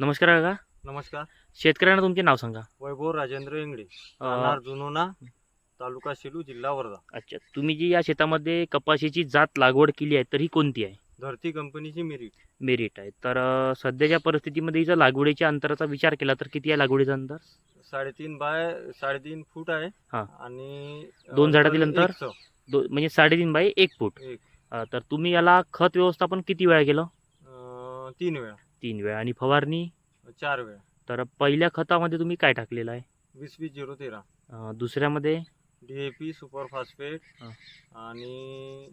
नमस्कार काका. नमस्कार. शेतकऱ्यांना तुमचे नाव सांगा. वैभव राजेंद्र इंगडे राहणार जुनोना तालुका सेलू जिल्हा वर्धा. अच्छा तुम्ही जी या शेतामध्ये कपाशीची जात लागवड केली आहे तर ही कोणती आहे? धरती कंपनीची मेरिट. मेरिट आहे. तर अ, सध्याच्या परिस्थितीमध्ये हिचा लागवडीच्या अंतराचा विचार केला तर किती आहे लागवडीचं अंतर? साडेतीन बाय साडेतीन फूट आहे. हा. आणि अ, दोन झाडातील अंतर. दो म्हणजे साडेतीन बाय एक फूट. एक. अ, तर तुम्ही याला खत व्यवस्थापन किती वेळा केलं? अ, तीन वेळा. तीन वेळा आणि फवारणी? चार वेळा. तर पहिल्या खतामध्ये तुम्ही काय टाकलेलं आहे? वीस वीस झिरो तेरा. अ, दुसऱ्यामध्ये? डीएपी सुपर फॉस्फेट हा. आणि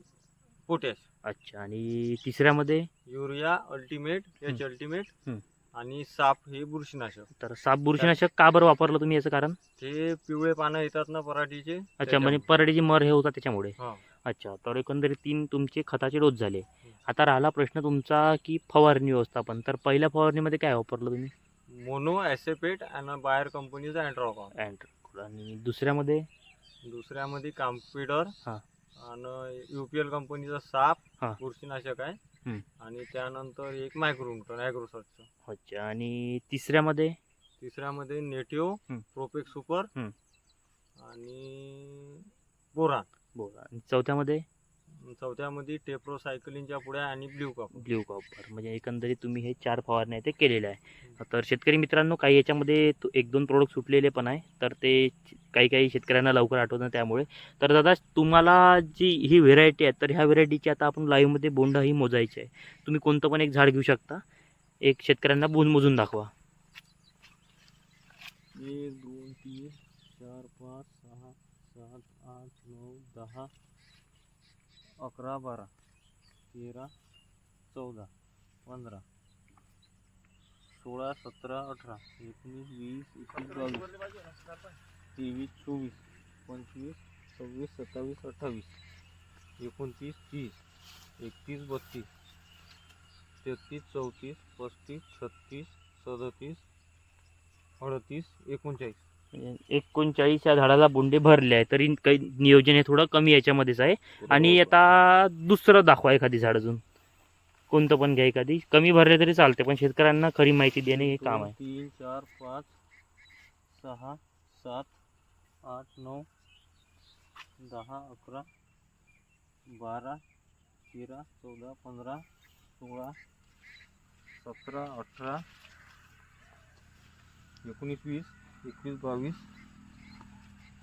पोटॅश. अच्छा आणि तिसऱ्यामध्ये? Urea ultimate H. अल्टिमेट हम्म. आणि साप हे बुरशीनाशक. तर साप बुरशीनाशक का बरं वापरलं तुम्ही याचं कारण? ते पिवळे पानं येतात ना पराठीचे अच्छा म्हणजे त्याच्यामुळे. परडीची मर हे होता त्याच्यामुळे. हा. अच्छा तर एकंदरीत तीन तुमचे खताचे डोस झाले. आता राहिला प्रश्न तुमचा की फवारणी व्यवस्थापन. तर पहिल्या फवारणीमध्ये काय वापरलं तुम्ही? मोनो ॲसेपेट आणि बायर कंपनीचा अँड्रॉकॉन अँड्रॉइड आणि दुसऱ्यामध्ये? दुसऱ्यामध्ये काम्पिडर हा. आणि युपीएल कंपनीचा साप हा. बुरशीनाशक आहे. हम्म. आणि त्यानंतर एक मायक्रोन्यूटन ॲग्रोसॉटचं अच्छा आणि तिसऱ्यामध्ये? तिसऱ्यामध्ये नेटिओ हम्म. प्रोपेक्स सुपर हम्म. आणि बोरान. बोला. आणि चौथ्यामध्ये? चौथ्यामध्ये टेप्रोसायकलिनच्या पुढे आणि ब्ल्यू कॉपर. Blue copper. म्हणजे एकंदरीत तुम्ही हे चार फवारण्या ते केलेले आहे तर शेतकरी मित्रांनो काही याच्यामध्ये तो- एक दोन प्रोडक्ट सुटलेले पण आहे तर ते काही काही शेतकऱ्यांना लवकर आठवत नाही त्यामुळे. तर दादा तुम्हाला जी ही व्हेरायटी आहे तर ह्या व्हेरायटीची आता आपण लाईव्हमध्ये बोंड ही मोजायची आहे. तुम्ही कोणतं पण एक झाड घेऊ शकता. एक शेतकऱ्यांना बोंड मोजून दाखवा. एक दोन तीन चार पाच आठ नऊ दहा अकरा बारा तेरा चौदा पंधरा सोळा सतरा अठरा एकोणीस वीस एकवीस बावीस तेवीस चोवीस पंचवीस सव्वीस सत्तावीस अठ्ठावीस एकोणतीस तीस एकतीस बत्तीस तेहतीस चौतीस पस्तीस छत्तीस सदतीस अडतीस एकोणचाळीस. एकोणचाळीस या झाडाला बोंडे भरले आहे तरी काही नियोजन हे थोडं कमी याच्यामध्येच आहे. आणि आता दुसरं दाखवा एखादी झाड अजून. कोणतं पण घ्या एखादी. कमी भरले तरी चालते पण शेतकऱ्यांना खरी माहिती देणे हे काम आहे. तीन चार पाच सहा सात आठ नऊ दहा अकरा बारा तेरा चौदा पंधरा सोळा सतरा अठरा एकोणीस वीस एकवीस बावीस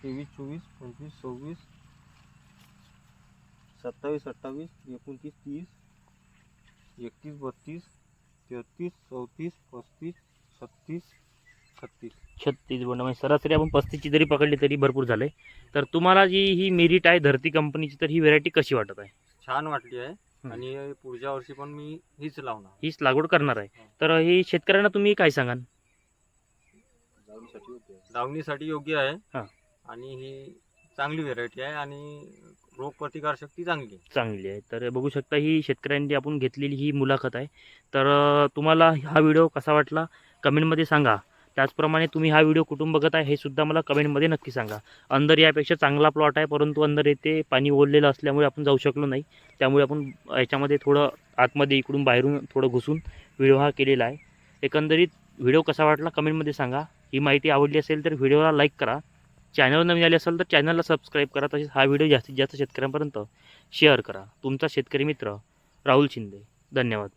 तेवीस चोवीस पंचवीस सव्वीस सत्तावीस अठ्ठावीस एकोणतीस तीस एकतीस बत्तीस तेहतीस चौतीस पस्तीस छत्तीस छत्तीस. छत्तीस बोंड. म्हणजे सरासरी आपण पस्तीसची जरी पकडली तरी भरपूर झाले तर तुम्हाला जी ही मेरिट आहे धरती कंपनीची तर ही व्हेरायटी कशी वाटत आहे? छान वाटली आहे. आणि पुढच्या वर्षी पण मी हीच लावणार. हीच लागवड करणार आहे. तर ही शेतकऱ्यांना तुम्ही काय सांगाल? लावणीसाठी योग्य आहे. हा. आणि ही चांगली व्हेरायटी आहे आणि रोगप्रतिकार शक्ती चांगली आहे. चांगली आहे. तर बघू शकता ही शेतकऱ्यांनी आपण घेतलेली ही मुलाखत आहे. तर अं, तुम्हाला हा व्हिडिओ कसा वाटला कमेंटमध्ये सांगा. त्याचप्रमाणे तुम्ही हा व्हिडिओ कुठून बघत आहे हे सुद्धा मला कमेंटमध्ये नक्की सांगा. अंदर यापेक्षा चांगला प्लॉट आहे परंतु अंदर येथे पाणी ओढलेलं असल्यामुळे आपण जाऊ शकलो नाही. त्यामुळे आपण याच्यामध्ये थोडं आतमध्ये इकडून बाहेरून थोडं घुसून व्हिडिओ हा केलेला आहे. एकंदरीत व्हिडिओ कसा वाटला कमेंटमध्ये सांगा. ही माहिती आवडली असेल तर व्हिडिओला लाईक करा. चॅनल नवीन आले असेल तर चॅनलला सबस्क्राईब करा. तसेच हा व्हिडिओ जास्तीत जास्त शेतकऱ्यांपर्यंत शेअर करा. तुमचा शेतकरी मित्र राहुल शिंदे. धन्यवाद.